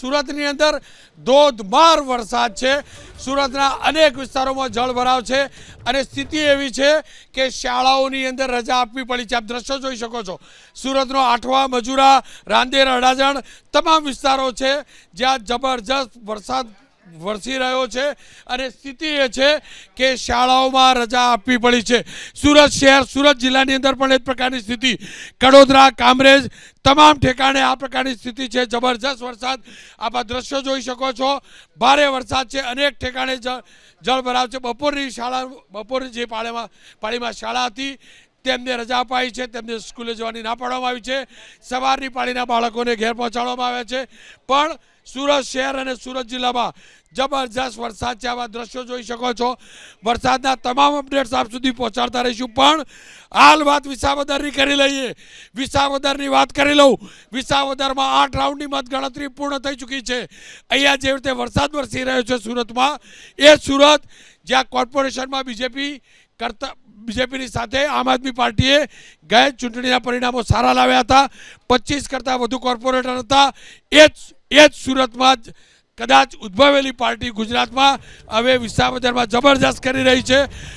સુરતની અંદર ધોધમાર વરસાદ છે. સુરતના અનેક વિસ્તારોમાં જળ ભરાવ છે અને સ્થિતિ એવી છે કે શાળાઓની અંદર રજા આપવી પડી છે. આપ દ્રશ્યો જોઈ શકો છો. સુરતનો આઠવા મજુરા, રાંદેર, અડાજણ તમામ વિસ્તારો છે જ્યાં જબરજસ્ત વરસાદ વરસી રહ્યો છે અને સ્થિતિ એ છે કે શાળાઓમાં રજા આપવી પડી છે. સુરત શહેર, સુરત જિલ્લાની અંદર પણ એ પ્રકારની સ્થિતિ. કડોદરા, કામરેજ તમામ ઠેકાણે આ પ્રકારની સ્થિતિ છે. જબરજસ્ત વરસાદ. આપ દ્રશ્યો જોઈ શકો છો. ભારે વરસાદ છે. અનેક ઠેકાણે જળભરાવ જળ ભરાવ છે. બપોરની શાળા, બપોરની જે પાળીમાં પાળીમાં શાળા હતી, તેમને રજા અપાઈ છે. તેમને સ્કૂલે જવાની ના પાડવામાં આવી છે. સવારની પાળીના બાળકોને ઘેર પહોંચાડવામાં આવ્યા છે. પણ સુરત શહેર અને સુરત જિલ્લામાં જબરજસ્ત વરસાદ છે આવા દ્રશ્યો જોઈ શકો છો. વરસાદના તમામ અપડેટ્સ આપ સુધી પહોંચાડતા રહીશું, પણ હાલ વાત વિસાવદરની કરી લઈએ. વિસાવદરની વાત કરી લઉં. વિસાવદરમાં આઠ રાઉન્ડની મતગણતરી પૂર્ણ થઈ ચૂકી છે. અહીંયા જે રીતે વરસાદ વરસી રહ્યો છે સુરતમાં, એ સુરત જ્યાં કોર્પોરેશનમાં બીજેપી કરતા, બીજેપીની સાથે આમ આદમી પાર્ટીએ ગયા ચૂંટણીના પરિણામો સારા લાવ્યા હતા. પચીસ કરતાં વધુ કોર્પોરેટર હતા. એ જ એ જ સુરતમાં જ કદાચ ઉદ્ભવેલી પાર્ટી ગુજરાતમાં હવે વિસાવદરમાં જબરજસ્ત કરી રહી છે.